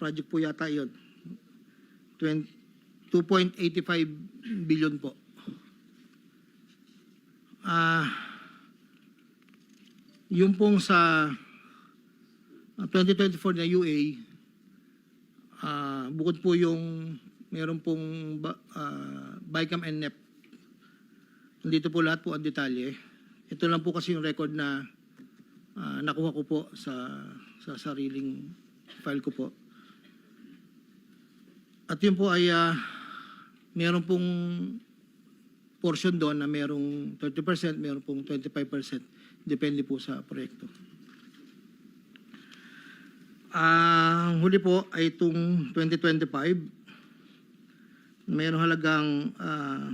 project po yata yun. 20 2.85 billion po. Ah, yung pong sa ah, 2024 na UA, ah, bukod po yung meron pong ba, ah, BICAM and NEP, nandito po lahat po ang detalye. Ito lang po kasi yung record na ah, nakuha ko po sa, sa sariling file ko po. At yun po ay ah, meron pong portion doon na merong 30%, meron pong 25%. Depende po sa proyekto. Ah, Ang huli po ay itong 2025. Mayroong halagang ah,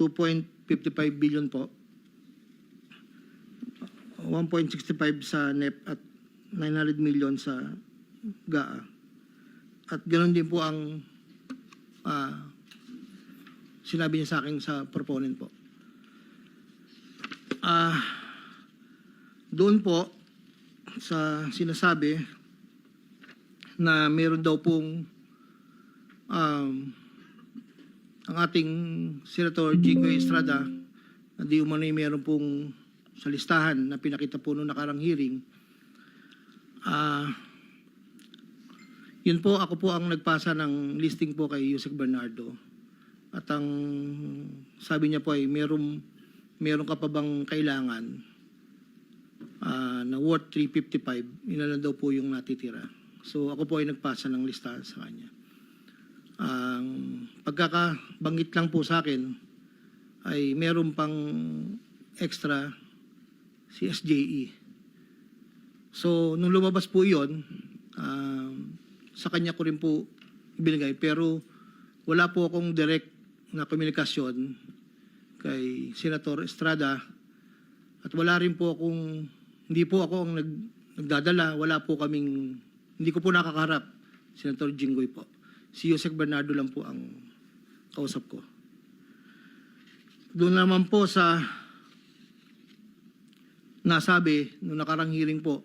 2.55 billion po. 1.65 sa NEP at 900 million sa GAA. At ganoon din po ang ah, sinabi niya sa akin sa proponent po. Ah, doon po sa sinasabi na meron daw pong um, ang ating Senator Jigo Estrada na di umano'y meron pong sa listahan na pinakita po noong nakarang hearing. Ah, yun po, ako po ang nagpasa ng listing po kay Yusek Bernardo. At ang sabi niya po ay meron, meron ka pa bang kailangan ah, na worth 355, yun na daw po yung natitira. So ako po ay nagpasa ng listahan sa kanya. Ang pagkakabanggit lang po sa akin ay meron pang extra si SJE. So nung lumabas po yon, sa kanya ko rin po binigay. Pero wala po akong direct na komunikasyon kay Senator Estrada at wala rin po akong, hindi po ako ang nag, nagdadala, wala po kaming, hindi ko po nakakaharap, Senator Jinggoy po. Si Yusek Bernardo lang po ang kausap ko. Doon naman po sa nasabi nung nakarang hearing po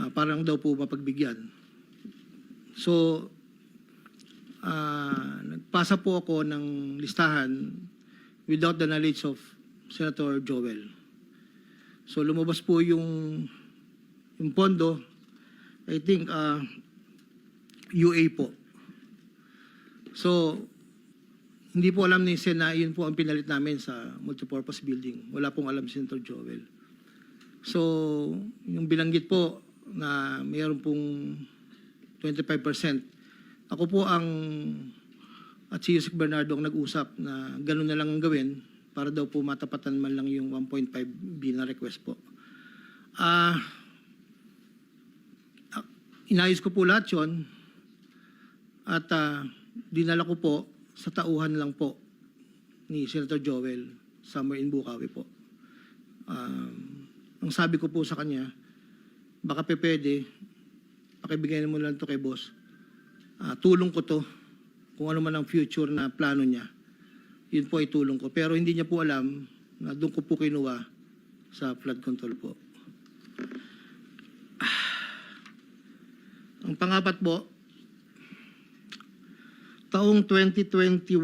ah, parang daw po mapagbigyan. So ah, nagpasa po ako ng listahan without the knowledge of Senator Joel. So lumabas po yung yung pondo, I think ah, UA po. So hindi po alam ni Sen na yun po ang pinalit namin sa multipurpose building. Wala pong alam si Senator Joel. So, yung bilanggit po na mayroon pong 25%, ako po ang at si Yusek Bernardo ang nag-usap na gano'n na lang ang gawin para daw po matapatan man lang yung 1.5 B na request po. Ah, ah, inayos ko po lahat yun at ah, dinala ko po sa tauhan lang po ni Senator Joel somewhere in Bukawi po. Um, ang sabi ko po sa kanya, baka pe pwede, pakibigay mo lang to kay boss. Ah, tulong ko to, kung ano man ang future na plano niya. Yun po ay tulong ko. Pero hindi niya po alam na doon ko po kinuha sa flood control po. Ang pangapat po, taong 2021,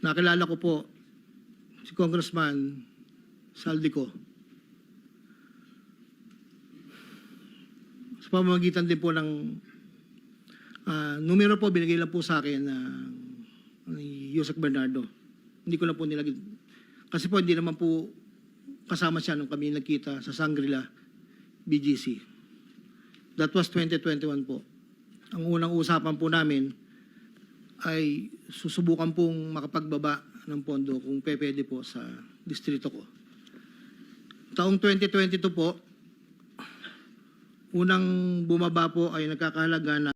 nakilala ko po si Congressman Saldico. Sa pamamagitan din po ng ah, numero po, binigay lang po sa akin na ni Yusek Bernardo. Hindi ko na po nilagay. Kasi po hindi naman po kasama siya nung kami nagkita sa Sangrila BGC. That was 2021 po. Ang unang usapan po namin ay susubukan pong makapagbaba ng pondo kung pwede po sa distrito ko. Taong 2022 po, unang bumaba po ay nagkakahalaga na